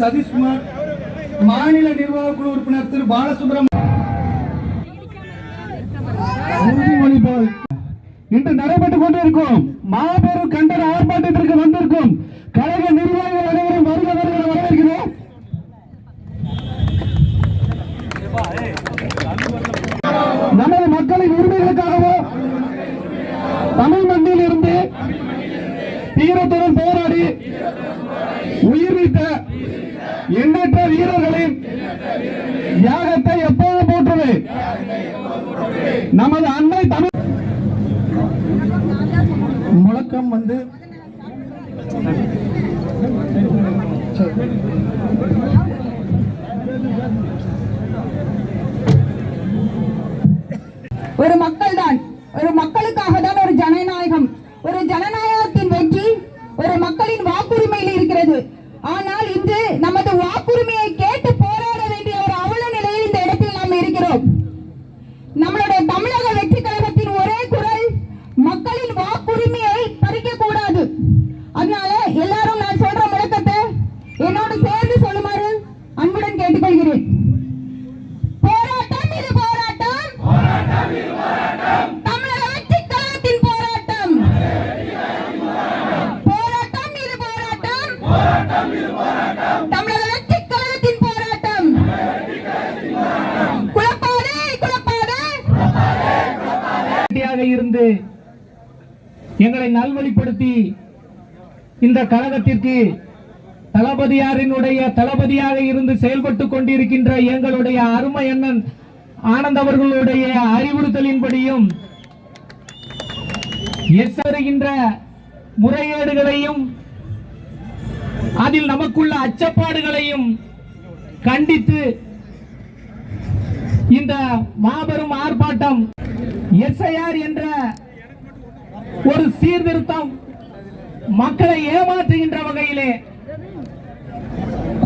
சதீஷ்குமார் மாநில நிர்வாக குழு உறுப்பினர் திரு பாலசுப்ரமணியம். இன்று நடைபெற்றுக் கொண்டிருக்கும் மாபெரும் கண்டன ஆர்ப்பாட்டத்திற்கு வந்திருக்கும் கழக நிர்வாகிகள் அனைவரும் வருக வரவேற்கிறோம். நமது மக்களின் உரிமைகளுக்காகவோ தமிழ் மண்ணில் இருந்து தீரத்துடன் போராடி உயிர் நீத்த எண்ணற்ற வீரர்களின் தியாகத்தை எப்போதும் போற்றுவேன். நமது அன்னை தமிழ் முழக்கம் வந்து ஒரு மக்கள் தான் ஒரு மக்களுக்காக தான் ஒரு ஜனநாயகம். ஒரு ஜனநாயகத்தின் வெற்றி ஒரு மக்களின் வாக்குரிமையில் இருக்கிறது. வாக்குரிமையை கேட்டு போராட வேண்டிய ஒரு அவல நிலையில் இந்த இடத்தில் நாம் இருக்கிறோம். நம்மளுடைய தமிழக வெற்றி கழகத்தின் ஒரே குரல் மக்களின் வாக்குரிமையை பறிக்க கூடாது அதனால எல்லாரும் நான் சொல்ற முழக்கத்தை என்னோடு சேர்ந்து சொல்லுமாறு அன்புடன் கேட்டுக்கொள்கிறேன். இருந்து எங்களை நல்வழிப்படுத்தி இந்த கழகத்திற்கு தளபதியாரினுடைய தளபதியாக இருந்து செயல்பட்டு கொண்டிருக்கின்ற எங்களுடைய அருமை அண்ணன் ஆனந்த் அவர்களுடைய அறிவுறுத்தலின்படியும் எஸ் வருகின்ற முறைகேடுகளையும் அதில் நமக்குள்ள அச்சப்பாடுகளையும் கண்டித்து இந்த மாபெரும் ஆர்ப்பாட்டம் எஸ்ஐஆர் என்ற ஒரு சீர்திருத்தம் மக்களை ஏமாற்றுகின்ற வகையிலே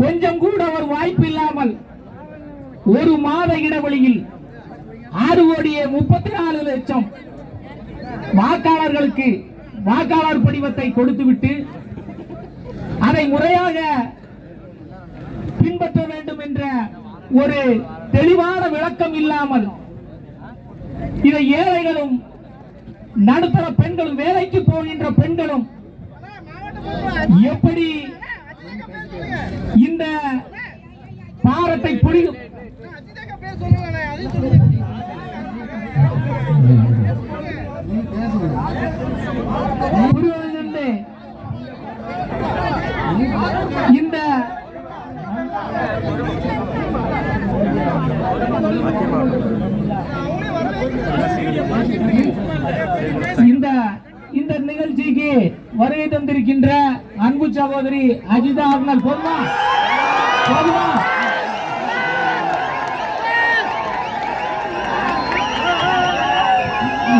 கொஞ்சம் கூட ஒரு வாய்ப்பு இல்லாமல் ஒரு மாத இடைவெளியில் ஆறு கோடியே முப்பத்தி நாலு லட்சம் வாக்காளர்களுக்கு வாக்காளர் படிவத்தை கொடுத்துவிட்டு அதை முறையாக பின்பற்ற வேண்டும் என்ற ஒரு தெளிவான விளக்கம் இல்லாமல் இதை ஏழைகளும் நடுத்தர பெண்களும் வேலைக்கு போகின்ற பெண்களும் எப்படி இந்த பாரத்தை புரியும் புரிவதிலிருந்து இந்த இந்த இந்த நிகழ்ச்சிக்கு வருகை தந்திருக்கின்ற அன்பு சகோதரி அஜிதா அர்னல் போதுமா? போதுமா?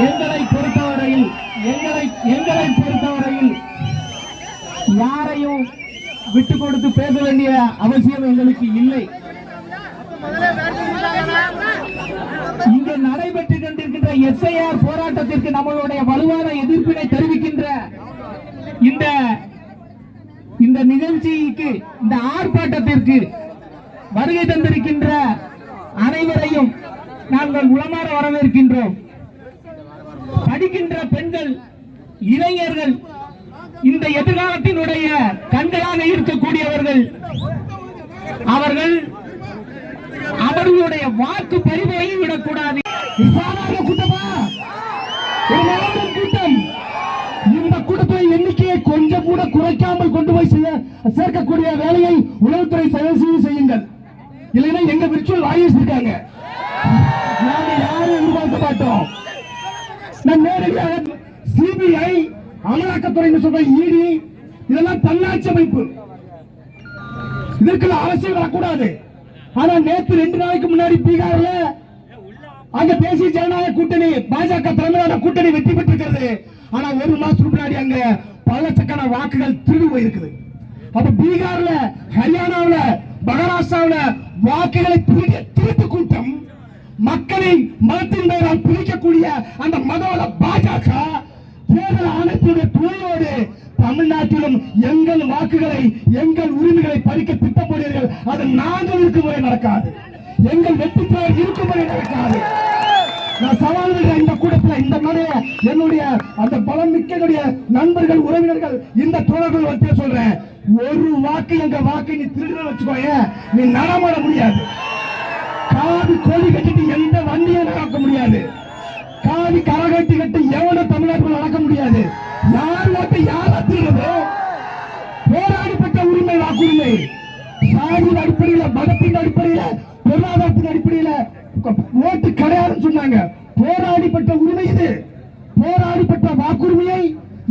எங்களை பொறுத்தவரையில் எங்களை எங்களை பொறுத்தவரையில் யாரையும் விட்டு கொடுத்து பேச வேண்டிய அவசியம் எங்களுக்கு இல்லை. எஸ்ஐஆர் போராட்டத்திற்கு நம்மளுடைய வலுவான எதிர்ப்பினை தெரிவிக்கின்ற இந்த இந்த நிகழ்ச்சிக்கு இந்த ஆர்ப்பாட்டத்திற்கு வருகை தந்திருக்கின்ற அனைவரையும் நாங்கள் உளமாற வரவேற்கின்றோம். படிக்கின்ற பெண்கள் இளைஞர்கள் இந்த எதிர்காலத்தினுடைய கண்களாக இருக்கக்கூடியவர்கள் அவர்கள் அவர்களுடைய வாக்கு பறிவையும் விடக்கூடாது. இது கூட்டமா கூட்டம் இந்த கூட்டத்தில் எண்ணிக்கையை கொஞ்சம் கூட குறைக்காமல் கொண்டு போய் செய்ய சேர்க்கக்கூடிய வேலையை உளவுத்துறை தயவு செய்து செய்யுங்கள். இல்லைன்னா எங்க விர்ச்சுவல் வாரியர்ஸ் இருக்காங்க. நாங்க யாரும் எதிர்பார்க்க மாட்டோம். நான் நேரடியாக சிபிஐ அமலாக்கத்துறை சொல்ற இடி இதெல்லாம் தன்னாட்சி அமைப்பு. இதற்கு அரசியல் வரக்கூடாது. ஆனா நேத்து ரெண்டு நாளைக்கு முன்னாடி பீகார்ல அங்க தேசிய ஜனநாயக கூட்டணி பாஜக தலைமையிலான கூட்டணி வெற்றி பெற்றிருக்கிறது. ஆனா ஒரு மாசத்துக்கு முன்னாடி அங்க பல லட்சக்கான வாக்குகள் திருடு போயிருக்குது. அப்ப பீகார்ல ஹரியானாவுல மகாராஷ்டிராவுல வாக்குகளை திருடிய திருட்டு கூட்டம் மக்களின் மதத்தின் பெயரால் பிரிக்கக்கூடிய அந்த மதவாத பாஜக தேர்தல் ஆணையத்துடைய துணையோடு தமிழ்நாட்டிலும் எங்கள் வாக்குகளை எங்கள் உரிமைகளை பறிக்க திட்டப்படுவீர்கள் அது நாங்கள் இருக்கும் முறை நடக்காது. எங்கள் வெற்றித்தலைவர் இருக்கும் முறை நடக்காது. நான் சவால் இந்த கூட்டத்தில் இந்த மாதிரி என்னுடைய அந்த பலம் மிக்கனுடைய நண்பர்கள் உறவினர்கள் இந்த தோழர்கள் வந்து சொல்றேன். ஒரு வாக்கு எங்க வாக்கு நீ திருடுற வச்சுக்கோய நீ நடமாட முடியாது. காவி கோழி கட்டிட்டு எந்த வண்டியை நடக்க முடியாது. காவி கரகட்டி கட்டி எவனும் தமிழ்நாட்டில் நடக்க முடியாது. யார் உரிமை. வாக்குரிமை சாதியின் அடிப்படையில் மதத்தின் அடிப்படையில் பொருளாதாரத்தின் அடிப்படையில் ஓட்டு கிடையாதுன்னு சொன்னாங்க. போராடிப்பட்ட உரிமை இது. போராடிப்பட்ட வாக்குரிமையை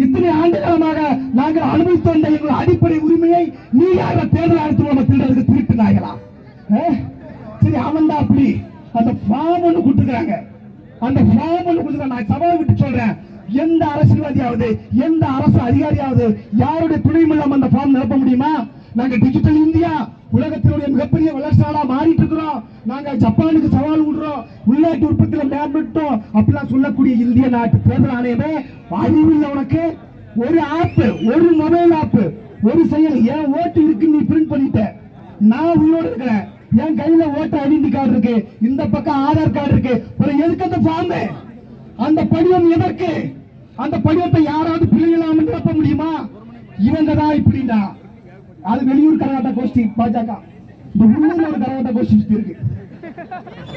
இத்தனை ஆண்டு காலமாக நாங்கள் அனுபவித்து வந்த எங்கள் அடிப்படை உரிமையை நீ யார தேர்தல் ஆணையத்து நம்ம திருடுறதுக்கு திருட்டு நாயலாம் சரி அவன் தான் அப்படி. அந்த ஃபார்ம் ஒன்று கொடுத்துருக்காங்க அந்த ஃபார்ம் ஒன்று கொடுத்துருக்காங்க நான் சவால் விட்டு சொல்றேன். எந்த அரசியல்வாதியாவது எந்த அரசு அதிகாரியாவது யாருடைய துணையும் இல்லாம அந்த ஃபார்ம் நிரப்ப முடியுமா? நாங்க டிஜிட்டல் இந்தியா உலகத்தினுடைய மிகப்பெரிய வளர்ச்சி மாறிட்டு இருக்கிறோம் நாங்க ஜப்பானுக்கு சவால் விடுறோம் உள்நாட்டு உற்பத்தியில மேம்பட்டோம். அப்படிலாம் சொல்லக்கூடிய இந்திய நாட்டு தேர்தல் ஆணையமே அறிவு இல்லை உனக்கு. ஒரு ஆப் ஒரு மொபைல் ஆப் ஒரு செயல். ஏன் ஓட்டு இருக்குன்னு நீ பிரிண்ட் பண்ணிட்ட? நான் உயிரோடு இருக்கிறேன். என் கையில ஓட்டு ஐடென்டி கார்டு இருக்கு. இந்த பக்கம் ஆதார் கார்டு இருக்கு. அப்புறம் எதுக்கு அந்த ஃபார்ம் அந்த படிவம் எதற்கு? அந்த படிவத்தை யாராவது பிள்ளைகளாம் நிரப்ப முடியுமா? இவங்க தான் இப்படின்னா. அது வெளியூர் கரகாட்ட கோஷ்டி பாஜக. இந்த உள்ளூர்ல ஒரு கரகாட்ட கோஷ்டி சுத்தி இருக்கு.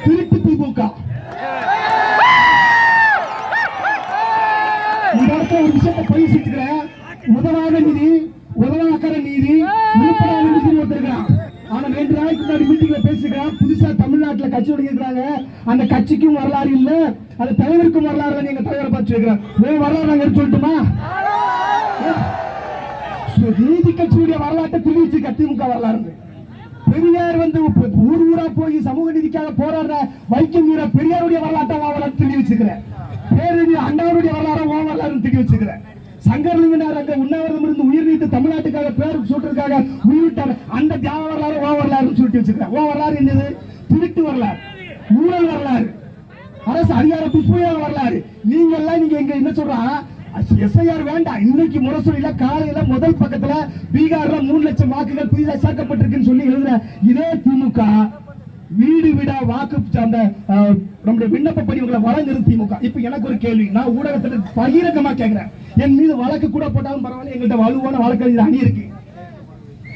திருட்டு திமுக. இந்த இடத்துல ஒரு விஷயத்தை பதிவு செஞ்சுக்கிறேன். உதவாத நிதி உதவாக்கற நீதி உருப்படாத நிதி ஒருத்தருக்கிறான் ஆனா ரெண்டு நாளைக்கு முன்னாடி மீட்டிங்ல பேசிக்கிறான் புதுசா தமிழ்நாட்டுல கட்சி தொடங்கியிருக்கிறாங்க. அந்த கட்சிக்கும் வரலாறு இல்ல. அந்த தலைவருக்கும் வரலாறு இல்ல நீங்க தலைவரை பார்த்து வைக்கிறேன் உன் வரலாறு நாங்க எடுத்து சொல்லட்டுமா? நீதி கட்சியுடைய வரலாற்றை திருவிச்சு திமுக வரலாறு பெரியார் வந்து ஊர் ஊரா போய் சமூக நீதிக்காக போராடுற வைக்கம் வீரர் பெரியாருடைய வரலாற்றை உன் வரலாறு தெரிய வச்சுக்கிறேன் பேரறிஞர் அண்ணாவுடைய வரலாறு ஓ வரலாறு தெரிய வச்சுக்கிறேன் சங்கரலிங்கனார் அங்க உண்ணாவிரதம் இருந்து உயிர் நீத்து தமிழ்நாட்டுக்காக பேர் சூட்டுறதுக்காக உயிரிட்டார் அந்த தியாக வரலாறு ஓ வரலாறுன்னு சொல்லிட்டு வச்சுக்கிறேன் ஓ வரலாறு என்னது? திருட்டு வரலாறு ஊழல் வரலாறு அரசு அதிகார துஷ்பிரயோக வரலாறு. நீங்க எல்லாம் நீங்க இங்க என்ன சொல்றா? எஸ்ஐஆர் வேண்டாம் இன்னைக்கு முரசொலியில காலையில முதல் பக்கத்துல பீகார்ல மூணு லட்சம் வாக்குகள் புதிதாக சேர்க்கப்பட்டிருக்குன்னு சொல்லி எழுதுற இதே திமுக வீடு வீடா வாக்கு அந்த நம்முடைய விண்ணப்ப படிவங்களை வழங்குறது திமுக. இப்ப எனக்கு ஒரு கேள்வி. நான் ஊடகத்துல பகிரங்கமா கேக்குறேன். என் மீது வழக்கு கூட போட்டாலும் பரவாயில்ல. எங்கள்கிட்ட வலுவான வழக்கறிஞர் அணி இருக்கு.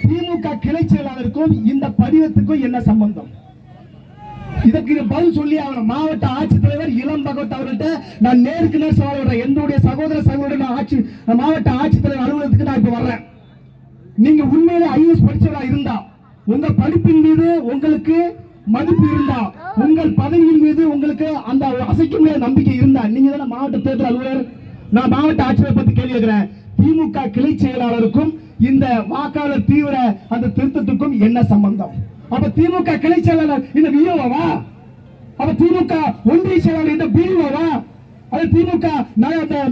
திமுக கிளை செயலாளருக்கும் இந்த படிவத்துக்கும் என்ன சம்பந்தம்? இதற்கு பதில் சொல்லி அவன் மாவட்ட ஆட்சித்தலைவர் இளம் பகவத் அவர்கள்ட்ட நான் நேருக்கு நேர் சவால் விடுறேன். என்னுடைய சகோதர சகோதரன் நான் ஆட்சி மாவட்ட ஆட்சித்தலைவர் அலுவலகத்துக்கு நான் இப்ப வர்றேன். நீங்க உண்மையிலே ஐஎஸ் படிச்சவரா இருந்தா உங்க படிப்பின் மீது உங்களுக்கு மதிப்பு இருந்தா உங்கள் பதவியின் மீது உங்களுக்கு அந்த அசைக்க முடியாத நம்பிக்கை இருந்தா நீங்க தானே மாவட்ட தேர்தல் அலுவலர்? நான் மாவட்ட ஆட்சியரை பத்தி கேள்வி கேட்கிறேன். திமுக கிளை செயலாளருக்கும் இந்த வாக்காளர் தீவிர அந்த திருத்தத்துக்கும் என்ன சம்பந்தம்? அப்ப திமுக கிளை செயலாளர் இந்த விஓவா அப்ப திமுக ஒன்றிய செயலாளர் இந்த பிஓவா அது திமுக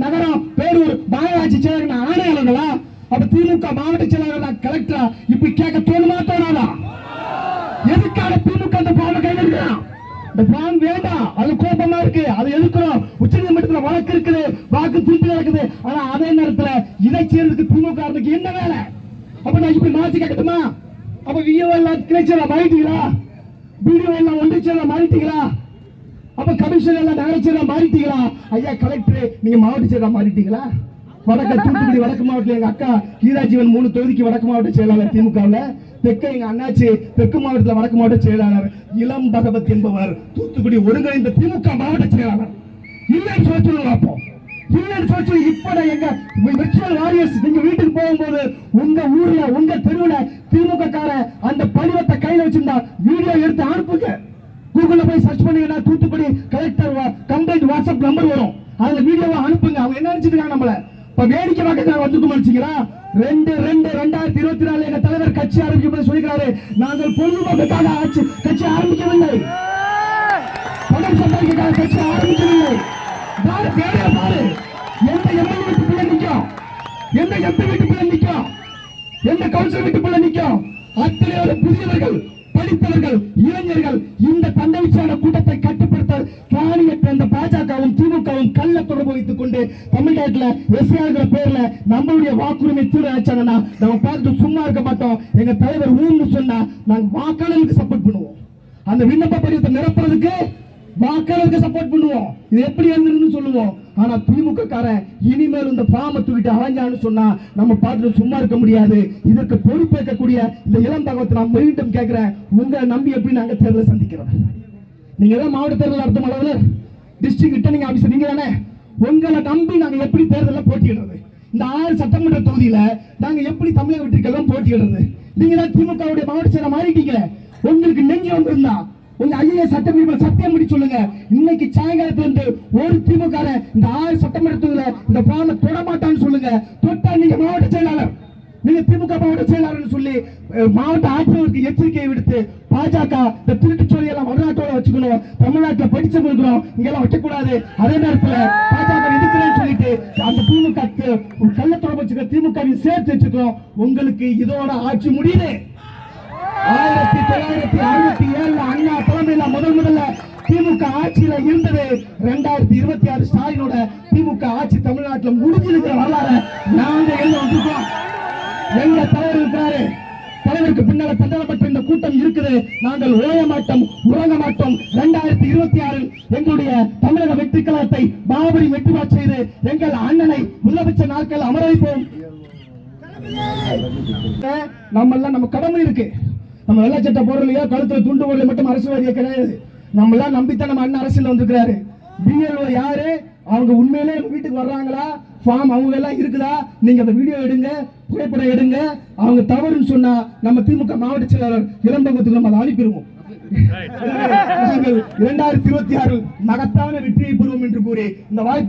நகரம் பேரூர் மாநகராட்சி செயலாளர் ஆணையாளர்களா? அப்ப திமுக மாவட்ட செயலாளர் கலெக்டரா இப்படி கேட்க தோணுமா தோணாதா? எதுக்காக திமுக அந்த பாவம் கையில் இந்த பாவம் வேண்டாம். அது கோபமா இருக்கு. அதை எதுக்குறோம் உச்ச நீதிமன்றத்துல வழக்கு இருக்குது. வாக்கு திருப்பி நடக்குது ஆனா அதே நேரத்துல இதை செய்யறதுக்கு திமுக என்ன வேலை? அப்ப நான் இப்படி மாற்றி கேட்கட்டுமா? அப்ப விஓ எல்லாம் கிளைச்சல மாறிட்டீங்களா? பிடிஓ எல்லாம் ஒன்றிச்சல மாறிட்டீங்களா? அப்ப கமிஷனர் எல்லாம் நகரச்சல மாறிட்டீங்களா? ஐயா கலெக்டர் நீங்க மாவட்ட செயலா மாறிட்டீங்களா? வடக்க தூத்துக்குடி வடக்கு மாவட்டம் எங்க அக்கா கீதாஜீவன் மூணு தொகுதிக்கு வடக்கு மாவட்ட செயலாளர் திமுகவில் தெற்க எங்க அண்ணாச்சி தெற்கு மாவட்டத்துல வடக்கு மாவட்ட செயலாளர் இளம் பகவத் என்பவர் தூத்துக்குடி ஒருங்கிணைந்த திமுக மாவட்ட செயலாளர். இல்லைன்னு சொல்ல சொல்லுங்க அப்போ இல்லைன்னு சொல்ல இப்ப எங்க விர்ச்சுவல் வாரியர்ஸ் நீங்க வீட்டுக்கு போகும்போது உங்க ஊர்ல உங்க தெருவுல திமுக கார அந்த படிவத்தை கையில வச்சிருந்தா வீடியோ எடுத்து அனுப்புங்க. கூகுள்ல போய் சர்ச் பண்ணீங்கன்னா Thoothukudi collector complaint WhatsApp number வரும். அதுல வீடியோவை அனுப்புங்க. அவங்க என்ன நினைச்சிருக்காங்க நம்மள? இப்ப வேடிக்கை பார்க்க வந்துட்டு நினைச்சீங்களா ரெண்டு ரெண்டு ரெண்டாயிரத்தி இருபத்தி நாலு எங்க தலைவர் கட்சி ஆரம்பிக்கும் சொல்லிக்கிறாரு நாங்கள் பொழுதுபோக்குக்காக ஆட்சி கட்சி ஆரம்பிக்கவில்லை. பணம் சம்பாதிக்காக கட்சி ஆரம்பிக்கவில்லை. பாரு தேவையா பாரு. எந்த எம்எல்ஏ வீட்டு பிள்ளை நிக்கும்? எந்த எம்பி வீட்டு பிள்ளை நிக்கும்? எந்த கவுன்சில் வீட்டுக்குள்ள நிக்கும்? அத்தனை புதியவர்கள். படித்தவர்கள் இளைஞர்கள் இந்த தண்டவிச்சான கூட்டத்தை கட்டுப்படுத்த காணியற்ற அந்த பாஜகவும் திமுகவும் கள்ள தொடர்பு வைத்துக் கொண்டு தமிழ்நாட்டுல எஸ்ஆர்கிற பேர்ல நம்மளுடைய வாக்குரிமை தீர வச்சாங்கன்னா நம்ம பார்த்துட்டு சும்மா இருக்க மாட்டோம். எங்க தலைவர் ஊன்னு சொன்னா நாங்க வாக்காளருக்கு சப்போர்ட் பண்ணுவோம். அந்த விண்ணப்ப படிவத்தை நிரப்புறதுக்கு வாக்காளருக்கு சப்போர்ட் பண்ணுவோம். இது எப்படி இருந்திருக்குன்னு சொல்லுவோம். ஆனா திமுக காரன் இனிமேல் இந்த பாம தூக்கிட்டு அலைஞ்சான்னு சொன்னா நம்ம பார்த்துட்டு சும்மா இருக்க முடியாது. இதற்கு பொறுப்பேற்கக்கூடிய இந்த இளம் தகவத்தை நான் மீண்டும் கேட்கிறேன். உங்களை நம்பி எப்படி நாங்க தேர்தலை சந்திக்கிறோம்? நீங்க தான் மாவட்ட தேர்தல் அர்த்தம் அளவில் டிஸ்ட்ரிக்ட் ரிட்டர்னிங் ஆஃபீஸர் நீங்க தானே? உங்களை நம்பி நாங்க எப்படி தேர்தலில் போட்டியிடுறது? இந்த ஆறு சட்டமன்ற தொகுதியில நாங்க எப்படி தமிழக வெற்றிக்கெல்லாம் போட்டியிடுறது? நீங்க தான் திமுகவுடைய மாவட்ட செயலர் மாறிட்டீங்க உங்களுக்கு நெஞ்சு வந்திருந்தா உங்க ஐயா சட்டமன்ற சத்தியம் பண்ணி சொல்லுங்க. இன்னைக்கு சாயங்காலத்துல இருந்து ஒரு திமுக இந்த ஆறு சட்டமன்றத்துல இந்த பாம தொட மாட்டான்னு சொல்லுங்க. தொட்டா நீங்க மாவட்ட செயலாளர். நீங்க திமுக மாவட்ட செயலாளர்னு சொல்லி மாவட்ட ஆட்சியருக்கு எச்சரிக்கையை விடுத்து பாஜக இந்த திருட்டு சொல்லி எல்லாம் வடநாட்டோட வச்சுக்கணும். தமிழ்நாட்டுல படிச்சு கொடுக்கணும். இங்கெல்லாம் வைக்கக்கூடாது. அதே நேரத்துல பாஜக எதுக்குறேன்னு சொல்லிட்டு அந்த திமுக கள்ளத்தோட வச்சுக்க திமுக சேர்த்து வச்சுக்கணும். உங்களுக்கு இதோட ஆட்சி முடியுது. ஆயிரத்தி தொள்ளாயிரத்தி அறுபத்தி ஏழுல அண்ணா தலைமையில முதல் முதல்ல திமுக ஆட்சியில இருந்தது. ரெண்டாயிரத்தி இருபத்தி ஆறு ஸ்டாலினோட திமுக ஆட்சி தமிழ்நாட்டுல முடிஞ்சிருக்கிற வரலாறு நாங்க எழுத வந்திருக்கோம் எங்க தலைவர் இருக்கிறாரு. தலைவருக்கு பின்னால தண்டனப்பட்ட இந்த கூட்டம் இருக்குது. நாங்கள் ஓய மாட்டோம் உறங்க மாட்டோம். ரெண்டாயிரத்தி இருபத்தி ஆறில் எங்களுடைய தமிழக வெற்றி கழகத்தை மாபெரும் வெற்றி மாற்ற செய்து எங்கள் அண்ணனை முதலமைச்சர் நாட்கள் அமர வைப்போம் நம்ம எல்லாம் நம்ம கடமை இருக்கு. நம்ம வெள்ளை சட்டை போடுறலையோ கழுத்துல துண்டு போடல மட்டும் அரசியல்வாதியா கிடையாது. நம்ம எல்லாம் நம்பித்தான் நம்ம அண்ணன் அரசியல் வந்திருக்கிறாரு பிஎல்ஓ யாரு? அவங்க உண்மையிலே வீட்டுக்கு வர்றாங்களா? ஃபார்ம் அவங்க எல்லாம் இருக்குதா? நீங்க அந்த வீடியோ எடுங்க புகைப்படம் எடுங்க. அவங்க தவறுன்னு சொன்னா நம்ம திமுக மாவட்ட செயலாளர் இளம்பகத்துக்கு நம்ம அதை அனுப்பிடுவோம். இரண்டாயிரத்தி இருபத்தி ஆறில் மகத்தான வெற்றியை பெறுவோம் என்று கூறி இந்த வாய்ப்பு